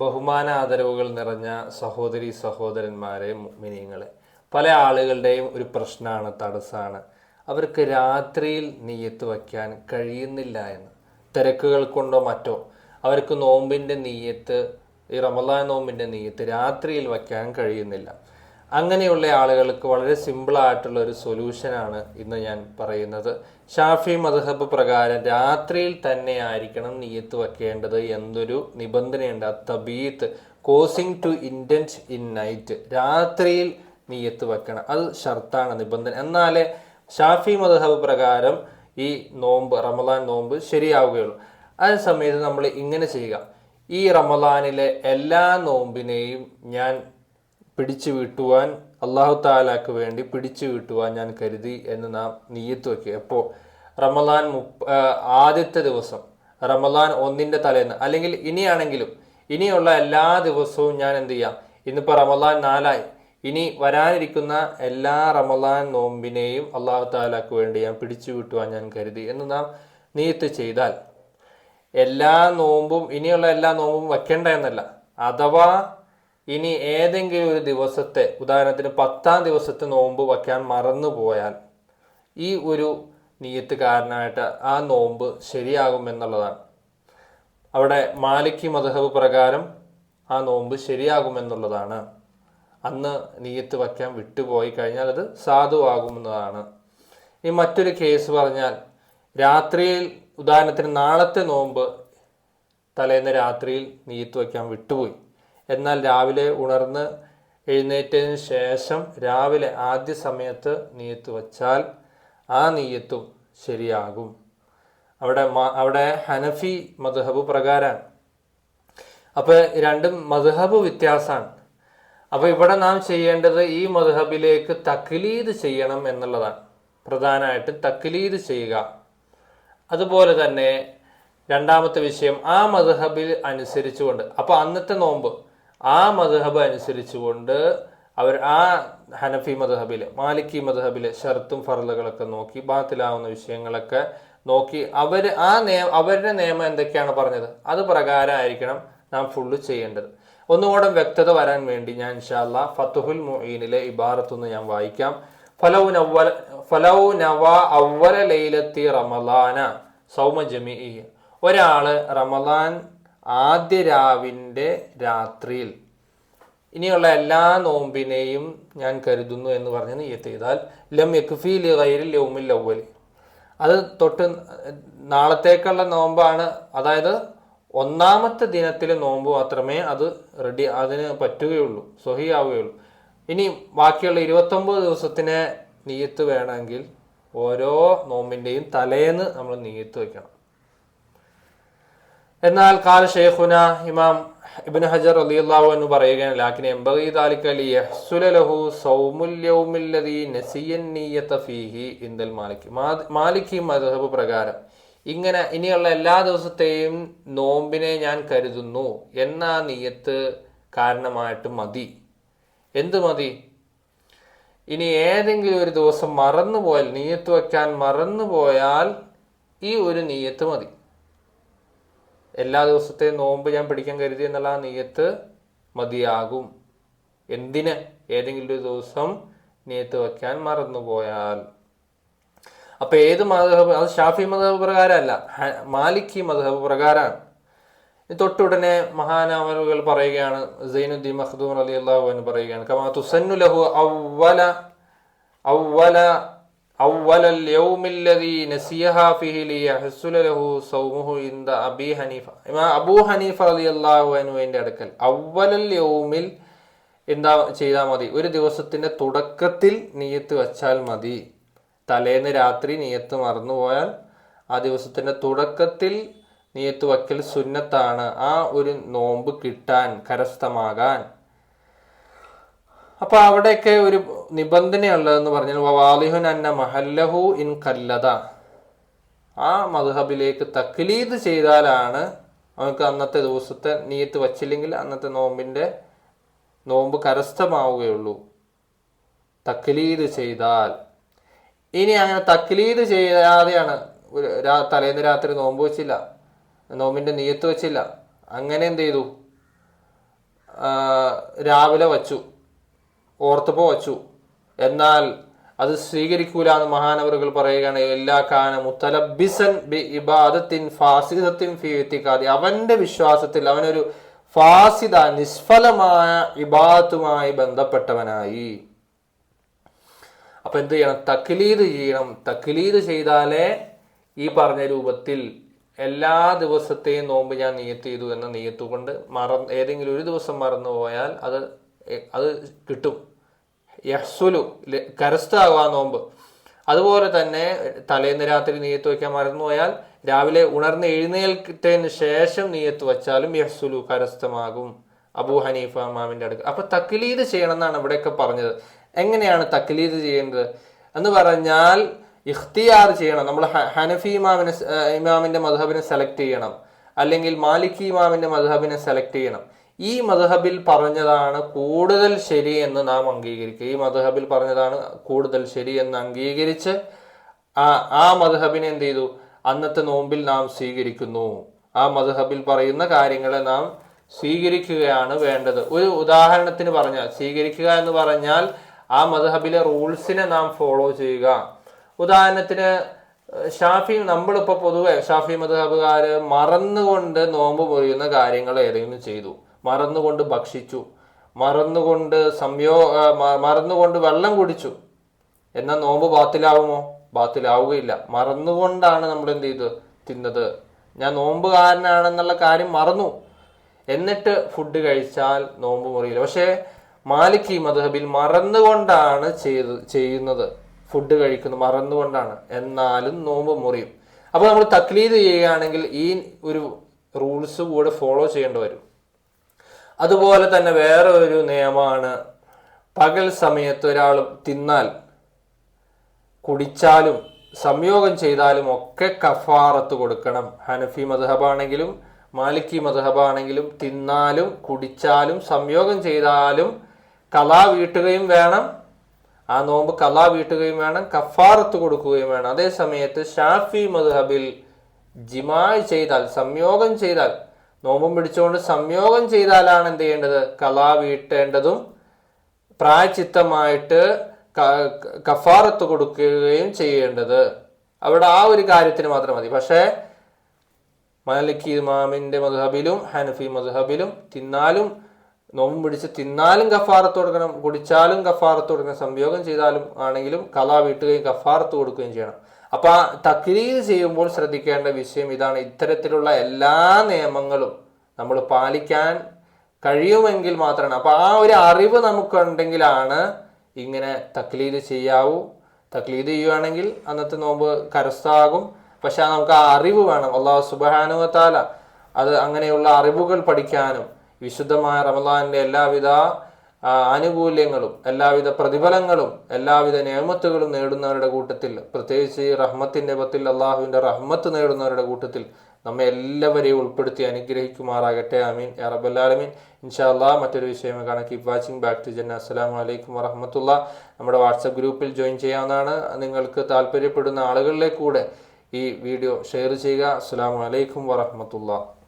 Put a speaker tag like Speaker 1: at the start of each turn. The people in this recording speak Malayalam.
Speaker 1: ബഹുമാന ആദരവുകൾ നിറഞ്ഞ സഹോദരി സഹോദരന്മാരെ മിനിങ്ങളെ പല ആളുകളുടെയും ഒരു പ്രശ്നമാണ് തടസ്സമാണ് അവർക്ക് രാത്രിയിൽ നീയത്ത് വയ്ക്കാൻ കഴിയുന്നില്ല എന്ന്. തിരക്കുകൾ കൊണ്ടോ മറ്റോ. അവർക്ക് നോമ്പിന്റെ നീയത്ത് ഈ റമദാൻ നോമ്പിന്റെ നീയത്ത് രാത്രിയിൽ വയ്ക്കാൻ കഴിയുന്നില്ല. അങ്ങനെയുള്ള ആളുകൾക്ക് വളരെ സിമ്പിളായിട്ടുള്ള ഒരു സൊല്യൂഷനാണ് ഇന്ന് ഞാൻ പറയുന്നത്. ഷാഫി മദ്ഹബ് പ്രകാരം രാത്രിയിൽ തന്നെ ആയിരിക്കണം നീയത്ത് വെക്കേണ്ടത് എന്നൊരു നിബന്ധനയുണ്ട്. തബീത്ത് causing to intent in night രാത്രിയിൽ നീയത്ത് വെക്കണം. അത് ഷർത്താണ് നിബന്ധന. എന്നാലേ ഷാഫി മദ്ഹബ് പ്രകാരം ഈ നോമ്പ് റമദാൻ നോമ്പ് ശരിയാവുകയുള്ളൂ. അതേ സമയത്ത് നമ്മൾ ഇങ്ങനെ ചെയ്യുക. ഈ റമദാനിലെ എല്ലാ നോമ്പിനെയും ഞാൻ പിടിച്ചു വീട്ടുവാൻ അള്ളാഹു താലാക്ക് വേണ്ടി പിടിച്ചു വീട്ടുവാൻ ഞാൻ കരുതി എന്ന് നാം നീയത്ത് വയ്ക്കുക എപ്പോൾ റമലാൻ മുപ്പ ആദ്യത്തെ ദിവസം റമലാൻ ഒന്നിന്റെ തലേന്ന് അല്ലെങ്കിൽ ഇനിയാണെങ്കിലും ഇനിയുള്ള എല്ലാ ദിവസവും ഞാൻ എന്ത് ചെയ്യാം? ഇന്നിപ്പോൾ റമലാൻ നാലായി. ഇനി വരാനിരിക്കുന്ന എല്ലാ റമലാൻ നോമ്പിനെയും അള്ളാഹു താലാക്ക് വേണ്ടി ഞാൻ പിടിച്ചു വിട്ടുവാൻ ഞാൻ കരുതി എന്ന് നാം നീയത്ത് ചെയ്താൽ എല്ലാ നോമ്പും ഇനിയുള്ള എല്ലാ നോമ്പും വയ്ക്കേണ്ട എന്നല്ല. അഥവാ ഇനി ഏതെങ്കിലും ഒരു ദിവസത്തെ ഉദാഹരണത്തിന് പത്താം ദിവസത്തെ നോമ്പ് വയ്ക്കാൻ മറന്നു പോയാൽ ഈ ഒരു നീയത്ത് കാരണമായിട്ട് ആ നോമ്പ് ശരിയാകുമെന്നുള്ളതാണ് അവിടെ മാലിക്കി മധഹബ് പ്രകാരം ആ നോമ്പ് ശരിയാകുമെന്നുള്ളതാണ് അന്ന് നീയത്ത് വയ്ക്കാൻ വിട്ടുപോയി കഴിഞ്ഞാൽ അത് സാധുവാകുമെന്നതാണ്. ഇനി മറ്റൊരു കേസ് പറഞ്ഞാൽ രാത്രിയിൽ ഉദാഹരണത്തിന് നാളത്തെ നോമ്പ് തലേന്ന് രാത്രിയിൽ നീയത്ത് വയ്ക്കാൻ വിട്ടുപോയി. എന്നാൽ രാവിലെ ഉണർന്ന് എഴുന്നേറ്റതിന് ശേഷം രാവിലെ ആദ്യ സമയത്ത് നീയത്ത് വച്ചാൽ ആ നീയത്തും ശരിയാകും. അവിടെ അവിടെ ഹനഫി മധുഹബ് പ്രകാരം അപ്പോൾ രണ്ടും മധുഹബ് വ്യത്യാസമാണ് അപ്പോൾ ഇവിടെ നാം ചെയ്യേണ്ടത് ഈ മധുഹബിലേക്ക് തക്ലീദ് ചെയ്യണം എന്നുള്ളതാണ്. പ്രധാനമായിട്ട് തക്ലീദ് ചെയ്യുക. അതുപോലെ തന്നെ രണ്ടാമത്തെ വിഷയം ആ മധുഹബിൽ അനുസരിച്ചുകൊണ്ട്. അപ്പോൾ അന്നത്തെ നോമ്പ് ആ മധഹബ് അനുസരിച്ചുകൊണ്ട് അവർ ആ ഹനഫി മദ്ഹബിൽ മാലിക്കി മദ്ഹബിൽ ഷർത്തും ഫറലുകളൊക്കെ നോക്കി ബാത്തിലാവുന്ന വിഷയങ്ങളൊക്കെ നോക്കി അവർ ആ നിയ അവരുടെ നിയമം എന്തൊക്കെയാണ് പറഞ്ഞത്? അത് പ്രകാരമായിരിക്കണം നാം ഫുള്ള് ചെയ്യേണ്ടത്. ഒന്നുകൂടെ വ്യക്തത വരാൻ വേണ്ടി ഞാൻ ഇൻഷാല്ല ഫത്തുഹുൽ മുഈനിലെ ഇബാറത്തൊന്ന് ഞാൻ വായിക്കാം. ഫലൗ നവ്വല ഫലൗ നവ അവല ലൈലത്തി റമലാന സൗമ ജമി ഒരാൾ റമലാൻ ആദ്യ രാവിന്റെ രാത്രിയിൽ. ഇനിയുള്ള എല്ലാ നോമ്പിനെയും ഞാൻ കരുതുന്നു എന്ന് പറഞ്ഞ് നീയത്ത് ചെയ്താൽ ലം യക്ഫി ലൈരിൽ ലൗമിൽ അവ്വലി അത് തൊട്ട് നാളത്തേക്കുള്ള നോമ്പാണ്. അതായത് ഒന്നാമത്തെ ദിനത്തിലെ നോമ്പ് മാത്രമേ അത് റെഡി അതിന് പറ്റുകയുള്ളൂ സ്വഹിയാവുകയുള്ളൂ. ഇനി ബാക്കിയുള്ള ഇരുപത്തൊമ്പത് ദിവസത്തിനെ നീയത്ത് വേണമെങ്കിൽ ഓരോ നോമ്പിന്റെയും തലേന്ന് നമ്മൾ നീയത്ത് വെക്കണം എന്നാൽ കാല ഷെയ്ഖുന ഇമാം ഇബ്നു ഹജർ റളിയല്ലാഹു എന്ന് പറയുകയാണ് ലാക്കിൻ എംബഗി താലിക്കലി യഹ്സുലഹു സൗമുല്യവുമില്ലതി നിയ്യത ഫീഹി ഇന്ദൽ മാലിക്. മാലിക്കി മദ്ഹബ് പ്രകാരം ഇങ്ങനെ ഇനിയുള്ള എല്ലാ ദിവസത്തെയും നോമ്പിനെ ഞാൻ കരുതുന്നു എന്ന നീയത്ത് കാരണമായിട്ട് മതി. എന്ത് മതി? ഇനി ഏതെങ്കിലും ഒരു ദിവസം മറന്നുപോയാൽ നീയത്ത് വയ്ക്കാൻ മറന്നുപോയാൽ ഈ ഒരു നീയത്ത് മതി. എല്ലാ ദിവസത്തെയും നോമ്പ് ഞാൻ പിടിക്കാൻ കരുതി എന്നുള്ള നീയത്ത് മതിയാകും. എന്തിന് ഏതെങ്കിലും ഒരു ദിവസം നീയത്ത് വയ്ക്കാൻ മറന്നുപോയാൽ. അപ്പൊ ഏത് മതഹബ് അത് ഷാഫി മതഹബ് പ്രകാരമല്ല മാലിക്കി മതഹബ് പ്രകാരമാണ്. തൊട്ടുടനെ മഹാനാമലുകൾ പറയുകയാണ് സൈനുദ്ദീൻ മഖ്ദൂർ അലി അള്ളാഹു പറയുകയാണ് കമാ തുസന്നു ലഹു അവല അവല അവലൽ യൗമില്ലദീ ഫിഹി സൗമുഹു ഹനീഫ. അബൂ ഹനീഫ റളിയല്ലാഹു അടുക്കൽ. അവലൽ യൗമിൽ എന്താ ചെയ്താൽ മതി? ഒരു ദിവസത്തിന്റെ തുടക്കത്തിൽ നീയത്ത് വച്ചാൽ മതി. തലേന്ന് രാത്രി നീയത്ത് മറന്നുപോയാൽ ആ ദിവസത്തിന്റെ തുടക്കത്തിൽ നീയത്ത് വയ്ക്കൽ സുന്നത്താണ്. ആ ഒരു നോമ്പ് കിട്ടാൻ കരസ്ഥമാകാൻ. അപ്പൊ അവിടെയൊക്കെ ഒരു നിബന്ധനയുള്ളതെന്ന് പറഞ്ഞാൽ വാലിഹുൻ അന്ന മഹല്ലഹു ഇൻ കല്ലത ആ മധുഹബിലേക്ക് തക്ലീദ് ചെയ്താലാണ് അവർക്ക് അന്നത്തെ ദിവസത്തെ നീയത്ത് വച്ചില്ലെങ്കിൽ അന്നത്തെ നോമ്പിന്റെ നോമ്പ് കരസ്ഥമാവുകയുള്ളൂ. തക്ലീദ് ചെയ്താൽ. ഇനി അങ്ങനെ തക്ലീദ് ചെയ്യാതെയാണ് തലേന്ന് രാത്രി നോമ്പ് വെച്ചില്ല നോമ്പിന്റെ നീയത്ത് വെച്ചില്ല. അങ്ങനെ എന്ത് ചെയ്തു? രാവിലെ വച്ചു. ഓർത്തപ്പോ വച്ചു. എന്നാൽ അത് സ്വീകരിക്കൂല എന്ന് മഹാനവറുകൾ പറയുകയാണ് എല്ലാ കാന മുത്തലബിസൻ ബി ഇബാദത്തിൻ ഫാസിദത്തിൻ ഫി അവന്റെ വിശ്വാസത്തിൽ അവനൊരു ഫാസിദ നിഷ്ഫലമായ ഇബാദത്തുമായി ബന്ധപ്പെട്ടവനായി. അപ്പൊ എന്ത് ചെയ്യണം? തക്ലീദ് ചെയ്യണം. തക്ലീദ് ചെയ്താലേ ഈ പറഞ്ഞ രൂപത്തിൽ എല്ലാ ദിവസത്തെയും നോമ്പ് ഞാൻ നിയത്ത് ചെയ്തു എന്ന നീയത്തുകൊണ്ട് മറ ഏതെങ്കിലും ഒരു ദിവസം മറന്നു പോയാൽ അത് അത് കിട്ടും. യഹ്സുലു കരസ്ഥാകാൻ നോമ്പ്. അതുപോലെ തന്നെ തലേന്ന് രാത്രി നീയത്ത് വയ്ക്കാൻ മറന്നുപോയാൽ രാവിലെ ഉണർന്ന് എഴുന്നേൽക്കത്തിന് ശേഷം നീയത്ത് വച്ചാലും യഹ്സുലു കരസ്ഥമാകും. അബൂ ഹനീഫ മാമിന്റെ അടുക്ക് അപ്പൊ തക്ലീദ് ചെയ്യണം എന്നാണ് ഇവിടെയൊക്കെ പറഞ്ഞത്. എങ്ങനെയാണ് തക്ലീദ് ചെയ്യേണ്ടത്? എന്ന് പറഞ്ഞാൽ ഇഖ്തിയാർ ചെയ്യണം. നമ്മൾ ഹനഫി ഇമാമിനെ ഇമാമിന്റെ മധബിനെ സെലക്ട് ചെയ്യണം. അല്ലെങ്കിൽ മാലിക്കി ഇമാമിന്റെ മധബിനെ സെലക്ട് ചെയ്യണം. ഈ മധഹബിൽ പറഞ്ഞതാണ് കൂടുതൽ ശരി എന്ന് നാം അംഗീകരിക്കുക. ഈ മധഹബിൽ പറഞ്ഞതാണ് കൂടുതൽ ശരി എന്ന് അംഗീകരിച്ച് ആ ആ മധഹബിനെ എന്ത് ചെയ്തു? അന്നത്തെ നോമ്പിൽ നാം സ്വീകരിക്കുന്നു. ആ മധഹബിൽ പറയുന്ന കാര്യങ്ങളെ നാം സ്വീകരിക്കുകയാണ് വേണ്ടത്. ഒരു ഉദാഹരണത്തിന് പറഞ്ഞാൽ സ്വീകരിക്കുക എന്ന് പറഞ്ഞാൽ ആ മധഹബിലെ റൂൾസിനെ നാം ഫോളോ ചെയ്യുക. ഉദാഹരണത്തിന് ഷാഫി നമ്മളിപ്പോ പൊതുവെ ഷാഫി മധബുകാര് മറന്നുകൊണ്ട് നോമ്പ് പൊറിയുന്ന കാര്യങ്ങൾ ഏതെങ്കിലും ചെയ്തു. മറന്നുകൊണ്ട് ഭക്ഷിച്ചു. മറന്നുകൊണ്ട് സംയോ മറന്നുകൊണ്ട് വെള്ളം കുടിച്ചു. എന്നാൽ നോമ്പ് ബാത്തിലാവുമോ? ബാത്തിലാവുകയില്ല. മറന്നുകൊണ്ടാണ് നമ്മൾ എന്ത് ചെയ്തത് തിന്നത്. ഞാൻ നോമ്പുകാരനാണെന്നുള്ള കാര്യം മറന്നു. എന്നിട്ട് ഫുഡ് കഴിച്ചാൽ നോമ്പ് മുറിയില്ല. പക്ഷേ മാലിക് ഈ മധബിൽ മറന്നുകൊണ്ടാണ് ചെയ്ത് ചെയ്യുന്നത്. ഫുഡ് കഴിക്കുന്നത് മറന്നുകൊണ്ടാണ്. എന്നാലും നോമ്പ് മുറിയും. അപ്പൊ നമ്മൾ തക്ലീദ് ചെയ്യുകയാണെങ്കിൽ ഈ ഒരു റൂൾസ് കൂടെ ഫോളോ ചെയ്യേണ്ടി വരും. അതുപോലെ തന്നെ വേറെ ഒരു നിയമമാണ്. പകൽ സമയത്ത് ഒരാൾ തിന്നാൽ കുടിച്ചാലും സംയോഗം ചെയ്താലും ഒക്കെ കഫാറത്ത് കൊടുക്കണം. ഹനഫി മധബാണെങ്കിലും മാലിക്കി മധബാണെങ്കിലും തിന്നാലും കുടിച്ചാലും സംയോഗം ചെയ്താലും കലാ വീട്ടുകയും വേണം. ആ നോമ്പ് കലാ വീട്ടുകയും വേണം കഫാറത്ത് കൊടുക്കുകയും വേണം. അതേ സമയത്ത് ഷാഫി മധബിൽ ജിമായ് ചെയ്താൽ സംയോഗം ചെയ്താൽ നോമ്പും പിടിച്ചുകൊണ്ട് സംയോഗം ചെയ്താലാണ് എന്ത് ചെയ്യേണ്ടത്? കലാ വീട്ടേണ്ടതും പ്രായചിത്തമായിട്ട് കഫാറത്ത് കൊടുക്കുകയും ചെയ്യേണ്ടത്. അവിടെ ആ ഒരു കാര്യത്തിന് മാത്രം മതി. പക്ഷേ മാലിക് മാമിന്റെ മധുഹബിലും ഹനഫി മധുഹബിലും തിന്നാലും നോമ്പ് പിടിച്ച് തിന്നാലും കഫാറത്ത് കൊടുക്കണം കുടിച്ചാലും കഫാറത്ത് കൊടുക്കണം സംയോഗം ചെയ്താലും ആണെങ്കിലും കലാ വീട്ടുകയും കഫാറത്ത് കൊടുക്കുകയും ചെയ്യണം. അപ്പൊ ആ തക്രീത് ചെയ്യുമ്പോൾ ശ്രദ്ധിക്കേണ്ട വിഷയം ഇതാണ്. ഇത്തരത്തിലുള്ള എല്ലാ നിയമങ്ങളും നമ്മൾ പാലിക്കാൻ കഴിയുമെങ്കിൽ മാത്രമാണ്. അപ്പൊ ആ ഒരു അറിവ് നമുക്കുണ്ടെങ്കിലാണ് ഇങ്ങനെ തക്ലീദ് ചെയ്യാവൂ. തക്ലീദ് ചെയ്യുകയാണെങ്കിൽ അന്നത്തെ നോമ്പ് കരസ്ഥാകും പക്ഷെ നമുക്ക് ആ അറിവ് വേണം. അള്ളാഹു സുബാനുവത്താല അത് അങ്ങനെയുള്ള അറിവുകൾ പഠിക്കാനും വിശുദ്ധമായ റമദാനിന്റെ എല്ലാവിധ ആനുകൂല്യങ്ങളും എല്ലാവിധ പ്രതിഫലങ്ങളും എല്ലാവിധ നിയമത്തുകളും നേടുന്നവരുടെ കൂട്ടത്തിൽ പ്രത്യേകിച്ച് ഈ റഹ്മത്തിന്റെ പത്തിൽ അള്ളാഹുവിന്റെ റഹ്മത്ത് നേടുന്നവരുടെ കൂട്ടത്തിൽ നമ്മെ എല്ലാവരെയും ഉൾപ്പെടുത്തി അനുഗ്രഹിക്കുമാറാകട്ടെ. അമീൻ അറബല്ലാലമീൻ ഇൻഷാ അള്ളാഹ് മറ്റൊരു വിഷയം കാണാം. കീപ് വാച്ചിങ് ബാക്ക് ടു ജന്ന അസ്സാം വലൈക്കും വറഹമത്തുള്ള. നമ്മുടെ വാട്സപ്പ് ഗ്രൂപ്പിൽ ജോയിൻ ചെയ്യാവുന്നതാണ്. നിങ്ങൾക്ക് താല്പര്യപ്പെടുന്ന ആളുകളിലേക്കൂടെ ഈ വീഡിയോ ഷെയർ ചെയ്യുക. അസ്സാം വലൈക്കും വറഹമത്തുള്ള.